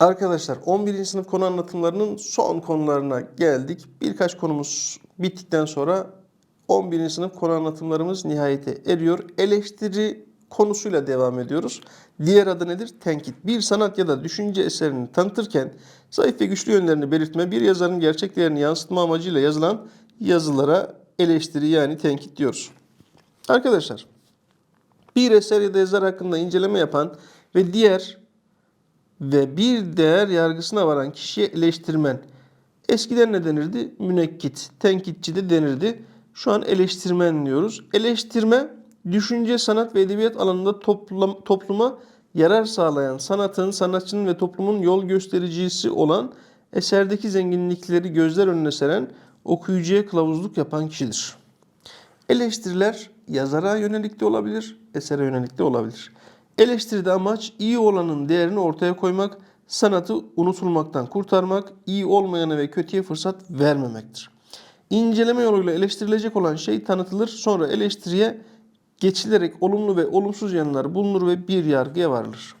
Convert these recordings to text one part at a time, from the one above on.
Arkadaşlar 11. sınıf konu anlatımlarının son konularına geldik. Birkaç konumuz bittikten sonra 11. sınıf konu anlatımlarımız nihayete eriyor. Eleştiri konusuyla devam ediyoruz. Diğer adı nedir? Tenkit. Bir sanat ya da düşünce eserini tanıtırken zayıf ve güçlü yönlerini belirtme, bir yazarın gerçek değerini yansıtma amacıyla yazılan yazılara eleştiri yani tenkit diyoruz. Arkadaşlar bir eser ya da yazar hakkında inceleme yapan ve diğer ve bir değer yargısına varan kişiye eleştirmen. Eskiden ne denirdi? Münekkit, tenkitçi de denirdi. Şu an eleştirmen diyoruz. Eleştirme, düşünce, sanat ve edebiyat alanında toplum, topluma yarar sağlayan sanatın, sanatçının ve toplumun yol göstericisi olan eserdeki zenginlikleri gözler önüne seren okuyucuya kılavuzluk yapan kişidir. Eleştiriler yazara yönelik de olabilir, esere yönelik de olabilir. Eleştiride amaç iyi olanın değerini ortaya koymak, sanatı unutulmaktan kurtarmak, iyi olmayana ve kötüye fırsat vermemektir. İnceleme yoluyla eleştirilecek olan şey tanıtılır, sonra eleştiriye geçilerek olumlu ve olumsuz yanlar bulunur ve bir yargıya varılır.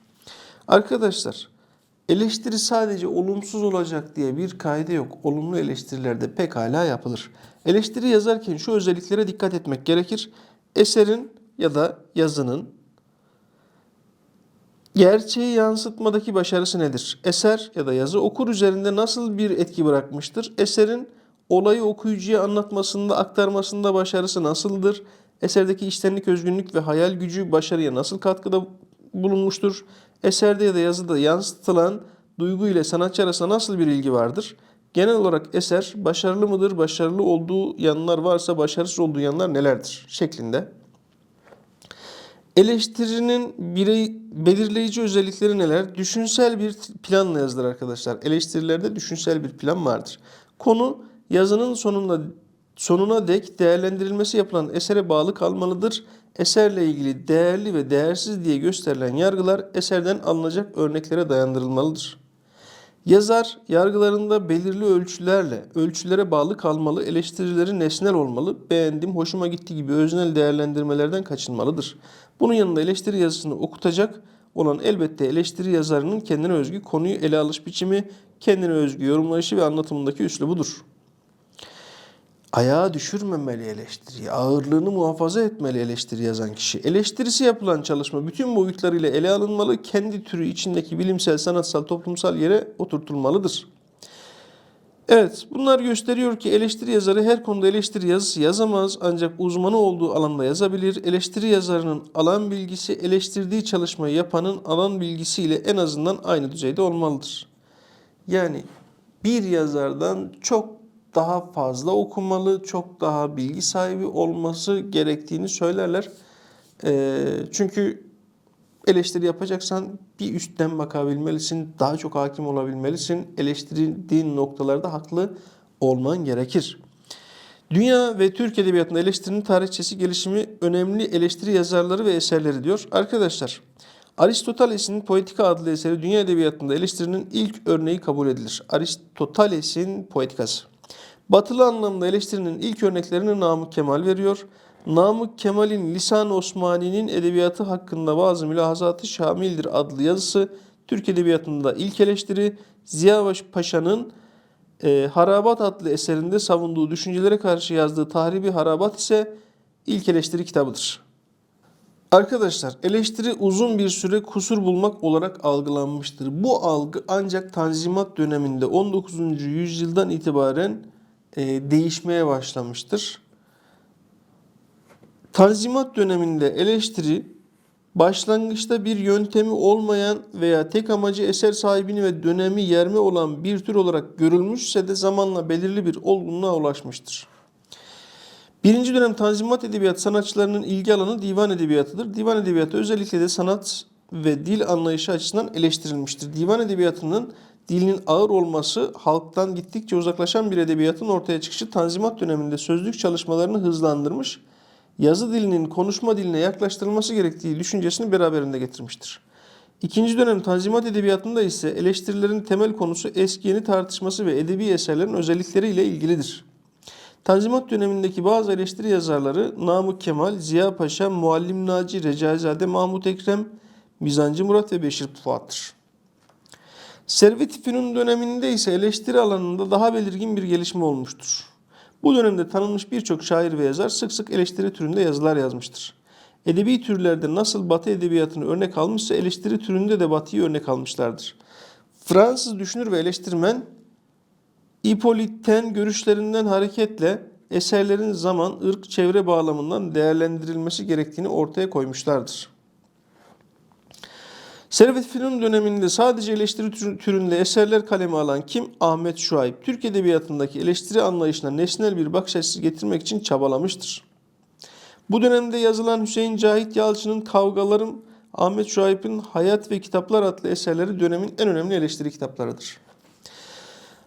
Arkadaşlar, eleştiri sadece olumsuz olacak diye bir kaide yok. Olumlu eleştirilerde pekala yapılır. Eleştiri yazarken şu özelliklere dikkat etmek gerekir. Eserin ya da yazının Gerçeği yansıtmadaki başarısı nedir? Eser ya da yazı okur üzerinde nasıl bir etki bırakmıştır? Eserin olayı okuyucuya anlatmasında, aktarmasında başarısı nasıldır? Eserdeki içtenlik, özgünlük ve hayal gücü başarıya nasıl katkıda bulunmuştur? Eserde ya da yazıda yansıtılan duygu ile sanatçı arasında nasıl bir ilgi vardır? Genel olarak eser başarılı mıdır? Başarılı olduğu yanlar varsa başarısız olduğu yanlar nelerdir? şeklinde Eleştirinin birey belirleyici özellikleri neler? Düşünsel bir planla yazılır arkadaşlar. Eleştirilerde düşünsel bir plan vardır. Konu yazının sonunda sonuna dek değerlendirilmesi yapılan esere bağlı kalmalıdır. Eserle ilgili değerli ve değersiz diye gösterilen yargılar eserden alınacak örneklere dayandırılmalıdır. Yazar yargılarında belirli ölçülerle, ölçülere bağlı kalmalı, eleştirileri nesnel olmalı, beğendim, hoşuma gitti gibi öznel değerlendirmelerden kaçınmalıdır. Bunun yanında eleştiri yazısını okutacak olan elbette eleştiri yazarının kendine özgü konuyu ele alış biçimi, kendine özgü yorumlayışı ve anlatımındaki üslubudur. Ayağa düşürmemeli eleştiriyi, ağırlığını muhafaza etmeli eleştiri yazan kişi. Eleştirisi yapılan çalışma bütün boyutlarıyla ele alınmalı, kendi türü içindeki bilimsel, sanatsal, toplumsal yere oturtulmalıdır. Evet, bunlar gösteriyor ki eleştiri yazarı her konuda eleştiri yazısı yazamaz ancak uzmanı olduğu alanda yazabilir. Eleştiri yazarının alan bilgisi eleştirdiği çalışmayı yapanın alan bilgisiyle en azından aynı düzeyde olmalıdır. Yani bir yazardan çok daha fazla okumalı, çok daha bilgi sahibi olması gerektiğini söylerler. Ee, çünkü eleştiri yapacaksan bir üstten bakabilmelisin, daha çok hakim olabilmelisin. Eleştirdiğin noktalarda haklı olman gerekir. Dünya ve Türk Edebiyatı'nda eleştirinin tarihçesi gelişimi önemli eleştiri yazarları ve eserleri diyor. Arkadaşlar, Aristoteles'in Poetika adlı eseri dünya edebiyatında eleştirinin ilk örneği kabul edilir. Aristoteles'in Poetikası. Batılı anlamda eleştirinin ilk örneklerini Namık Kemal veriyor. Namık Kemal'in Lisan-ı Osmani'nin edebiyatı hakkında bazı mülahazatı şamildir adlı yazısı Türk Edebiyatı'nda ilk eleştiri Ziya Paşa'nın e, Harabat adlı eserinde savunduğu düşüncelere karşı yazdığı Tahribi Harabat ise ilk eleştiri kitabıdır. Arkadaşlar eleştiri uzun bir süre kusur bulmak olarak algılanmıştır. Bu algı ancak Tanzimat döneminde 19. yüzyıldan itibaren değişmeye başlamıştır. Tanzimat döneminde eleştiri başlangıçta bir yöntemi olmayan veya tek amacı eser sahibini ve dönemi yerme olan bir tür olarak görülmüşse de zamanla belirli bir olgunluğa ulaşmıştır. Birinci dönem Tanzimat Edebiyat sanatçılarının ilgi alanı divan edebiyatıdır. Divan edebiyatı özellikle de sanat ve dil anlayışı açısından eleştirilmiştir. Divan edebiyatının dilinin ağır olması halktan gittikçe uzaklaşan bir edebiyatın ortaya çıkışı Tanzimat döneminde sözlük çalışmalarını hızlandırmış, yazı dilinin konuşma diline yaklaştırılması gerektiği düşüncesini beraberinde getirmiştir. İkinci dönem Tanzimat Edebiyatı'nda ise eleştirilerin temel konusu eski yeni tartışması ve edebi eserlerin özellikleriyle ilgilidir. Tanzimat dönemindeki bazı eleştiri yazarları Namık Kemal, Ziya Paşa, Muallim Naci, Recaizade, Mahmut Ekrem, Mizancı Murat ve Beşir Fuat'tır. Servet Fünun döneminde ise eleştiri alanında daha belirgin bir gelişme olmuştur. Bu dönemde tanınmış birçok şair ve yazar sık sık eleştiri türünde yazılar yazmıştır. Edebi türlerde nasıl Batı edebiyatını örnek almışsa eleştiri türünde de Batı'yı örnek almışlardır. Fransız düşünür ve eleştirmen Hippolyte'in görüşlerinden hareketle eserlerin zaman, ırk, çevre bağlamından değerlendirilmesi gerektiğini ortaya koymuşlardır. Servet Fünun döneminde sadece eleştiri tür- türünde eserler kaleme alan kim? Ahmet Şuayb. Türk Edebiyatı'ndaki eleştiri anlayışına nesnel bir bakış açısı getirmek için çabalamıştır. Bu dönemde yazılan Hüseyin Cahit Yalçın'ın Kavgalarım, Ahmet Şuayb'in Hayat ve Kitaplar adlı eserleri dönemin en önemli eleştiri kitaplarıdır.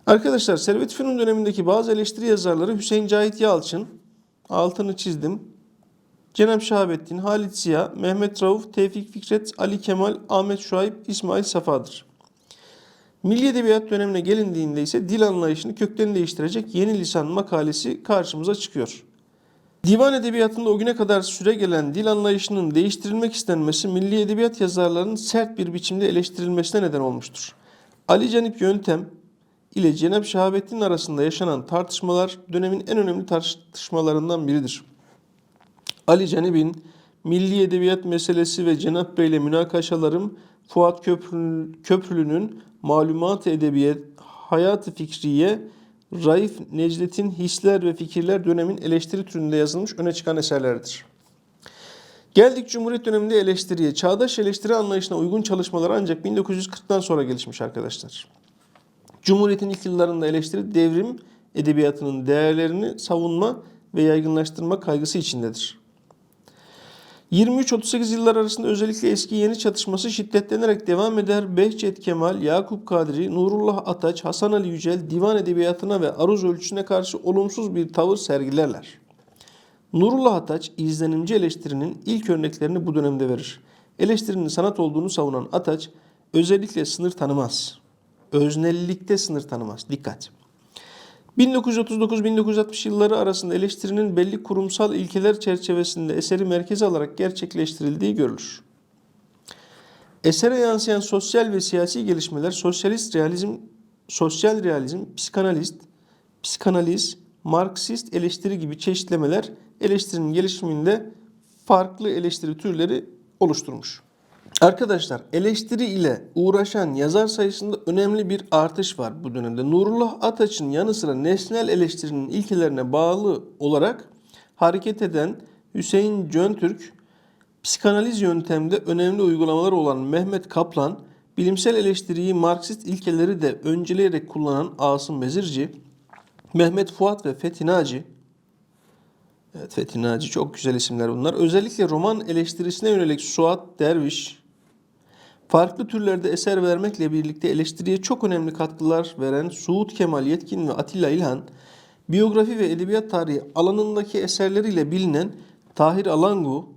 Arkadaşlar Servet Fünun dönemindeki bazı eleştiri yazarları Hüseyin Cahit Yalçın, altını çizdim, Cenab Şahabettin, Halit Ziya, Mehmet Rauf, Tevfik Fikret, Ali Kemal, Ahmet Şuayb, İsmail Safa'dır. Milli Edebiyat dönemine gelindiğinde ise dil anlayışını kökten değiştirecek yeni lisan makalesi karşımıza çıkıyor. Divan edebiyatında o güne kadar süre gelen dil anlayışının değiştirilmek istenmesi milli edebiyat yazarlarının sert bir biçimde eleştirilmesine neden olmuştur. Ali Canip Yöntem ile Cenab Şahabettin arasında yaşanan tartışmalar dönemin en önemli tartışmalarından biridir. Ali Canip'in Milli Edebiyat meselesi ve Cenap Bey ile münakaşalarım Fuat Köprülü- Köprülü'nün Malumat-ı Edebiyat, Hayat-ı Fikriye, Raif Necdet'in Hisler ve Fikirler dönemin eleştiri türünde yazılmış öne çıkan eserlerdir. Geldik Cumhuriyet döneminde eleştiriye. Çağdaş eleştiri anlayışına uygun çalışmalar ancak 1940'tan sonra gelişmiş arkadaşlar. Cumhuriyet'in ilk yıllarında eleştiri devrim edebiyatının değerlerini savunma ve yaygınlaştırma kaygısı içindedir. 23-38 yıllar arasında özellikle eski yeni çatışması şiddetlenerek devam eder. Behçet Kemal, Yakup Kadri, Nurullah Ataç, Hasan Ali Yücel divan edebiyatına ve aruz ölçüsüne karşı olumsuz bir tavır sergilerler. Nurullah Ataç izlenimci eleştirinin ilk örneklerini bu dönemde verir. Eleştirinin sanat olduğunu savunan Ataç özellikle sınır tanımaz. Öznellikte sınır tanımaz. Dikkat. 1939-1960 yılları arasında eleştirinin belli kurumsal ilkeler çerçevesinde eseri merkeze alarak gerçekleştirildiği görülür. Esere yansıyan sosyal ve siyasi gelişmeler sosyalist realizm, sosyal realizm, psikanalist, psikanaliz, Marksist eleştiri gibi çeşitlemeler eleştirinin gelişiminde farklı eleştiri türleri oluşturmuş. Arkadaşlar eleştiri ile uğraşan yazar sayısında önemli bir artış var bu dönemde. Nurullah Ataç'ın yanı sıra nesnel eleştirinin ilkelerine bağlı olarak hareket eden Hüseyin Cöntürk, psikanaliz yöntemde önemli uygulamalar olan Mehmet Kaplan, bilimsel eleştiriyi Marksist ilkeleri de önceleyerek kullanan Asım Bezirci, Mehmet Fuat ve Fethi Naci, Evet Fethi Naci çok güzel isimler bunlar. Özellikle roman eleştirisine yönelik Suat Derviş, farklı türlerde eser vermekle birlikte eleştiriye çok önemli katkılar veren Suud Kemal Yetkin ve Atilla İlhan, biyografi ve edebiyat tarihi alanındaki eserleriyle bilinen Tahir Alangu,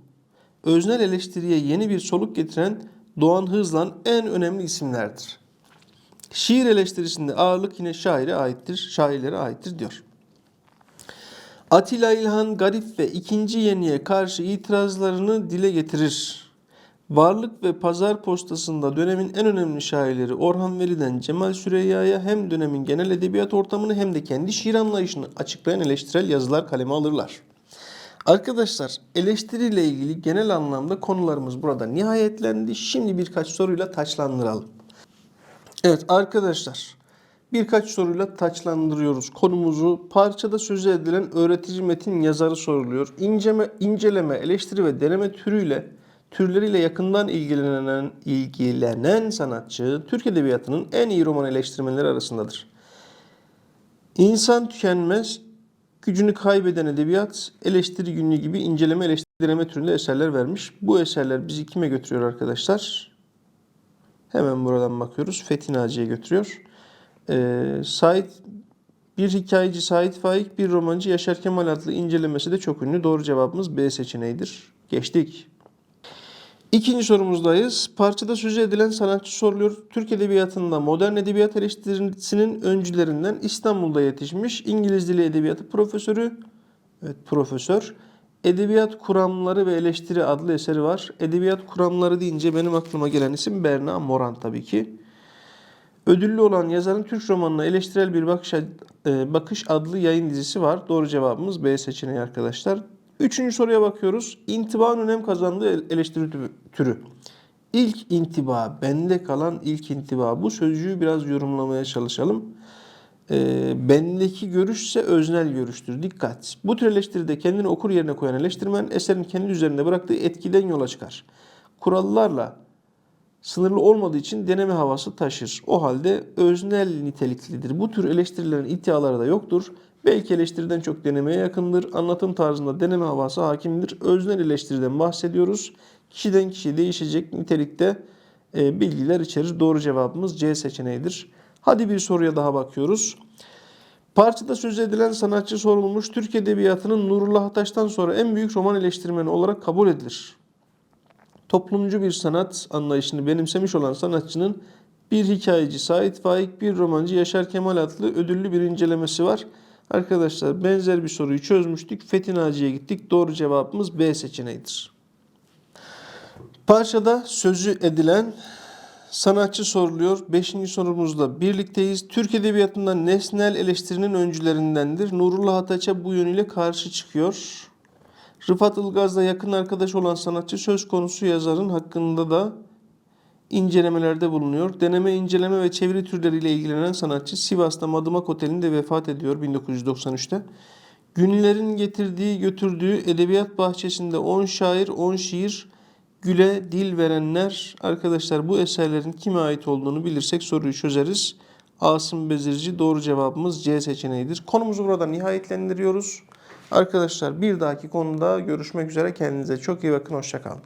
öznel eleştiriye yeni bir soluk getiren Doğan Hızlan en önemli isimlerdir. Şiir eleştirisinde ağırlık yine şaire aittir, şairlere aittir diyor. Atilla İlhan Garip ve ikinci yeniye karşı itirazlarını dile getirir. Varlık ve Pazar postasında dönemin en önemli şairleri Orhan Veli'den Cemal Süreyya'ya hem dönemin genel edebiyat ortamını hem de kendi şiir anlayışını açıklayan eleştirel yazılar kaleme alırlar. Arkadaşlar eleştiriyle ilgili genel anlamda konularımız burada nihayetlendi. Şimdi birkaç soruyla taçlandıralım. Evet arkadaşlar birkaç soruyla taçlandırıyoruz konumuzu. Parçada sözü edilen öğretici metin yazarı soruluyor. İnceme, inceleme, eleştiri ve deneme türüyle türleriyle yakından ilgilenen ilgilenen sanatçı Türk edebiyatının en iyi roman eleştirmenleri arasındadır. İnsan tükenmez, gücünü kaybeden edebiyat, eleştiri günlüğü gibi inceleme, eleştiri, deneme türünde eserler vermiş. Bu eserler bizi kime götürüyor arkadaşlar? Hemen buradan bakıyoruz. Fethi Naci'ye götürüyor. Ee, Said bir hikayeci Sait Faik, bir romancı Yaşar Kemal adlı incelemesi de çok ünlü. Doğru cevabımız B seçeneğidir. Geçtik. İkinci sorumuzdayız. Parçada sözü edilen sanatçı soruluyor. Türk Edebiyatı'nda modern edebiyat eleştirisinin öncülerinden İstanbul'da yetişmiş İngiliz Dili Edebiyatı profesörü, evet profesör, Edebiyat Kuramları ve Eleştiri adlı eseri var. Edebiyat Kuramları deyince benim aklıma gelen isim Berna Moran tabii ki. Ödüllü olan yazarın Türk romanına eleştirel bir bakış, e, bakış adlı yayın dizisi var. Doğru cevabımız B seçeneği arkadaşlar. Üçüncü soruya bakıyoruz. İntibaın önem kazandığı el- eleştiri tü- türü. İlk intiba, bende kalan ilk intiba. Bu sözcüğü biraz yorumlamaya çalışalım. E, bendeki görüşse öznel görüştür. Dikkat. Bu tür eleştiride kendini okur yerine koyan eleştirmen eserin kendi üzerinde bıraktığı etkiden yola çıkar. Kurallarla sınırlı olmadığı için deneme havası taşır. O halde öznel niteliklidir. Bu tür eleştirilerin iddiaları da yoktur. Belki eleştiriden çok denemeye yakındır. Anlatım tarzında deneme havası hakimdir. Öznel eleştiriden bahsediyoruz. Kişiden kişiye değişecek nitelikte e, bilgiler içerir. Doğru cevabımız C seçeneğidir. Hadi bir soruya daha bakıyoruz. Parçada söz edilen sanatçı sorulmuş. Türk Edebiyatı'nın Nurullah Ataş'tan sonra en büyük roman eleştirmeni olarak kabul edilir toplumcu bir sanat anlayışını benimsemiş olan sanatçının bir hikayeci Sait Faik, bir romancı Yaşar Kemal adlı ödüllü bir incelemesi var. Arkadaşlar benzer bir soruyu çözmüştük. Fethi Naci'ye gittik. Doğru cevabımız B seçeneğidir. Parçada sözü edilen sanatçı soruluyor. Beşinci sorumuzda birlikteyiz. Türk Edebiyatı'ndan nesnel eleştirinin öncülerindendir. Nurullah Ataç'a bu yönüyle karşı çıkıyor. Rıfat Ilgaz'la yakın arkadaş olan sanatçı söz konusu yazarın hakkında da incelemelerde bulunuyor. Deneme, inceleme ve çeviri türleriyle ilgilenen sanatçı Sivas'ta Madımak Oteli'nde vefat ediyor 1993'te. Günlerin getirdiği götürdüğü edebiyat bahçesinde 10 şair 10 şiir güle dil verenler arkadaşlar bu eserlerin kime ait olduğunu bilirsek soruyu çözeriz. Asım Bezirci doğru cevabımız C seçeneğidir. Konumuzu burada nihayetlendiriyoruz. Arkadaşlar bir dahaki konuda görüşmek üzere. Kendinize çok iyi bakın. Hoşçakalın.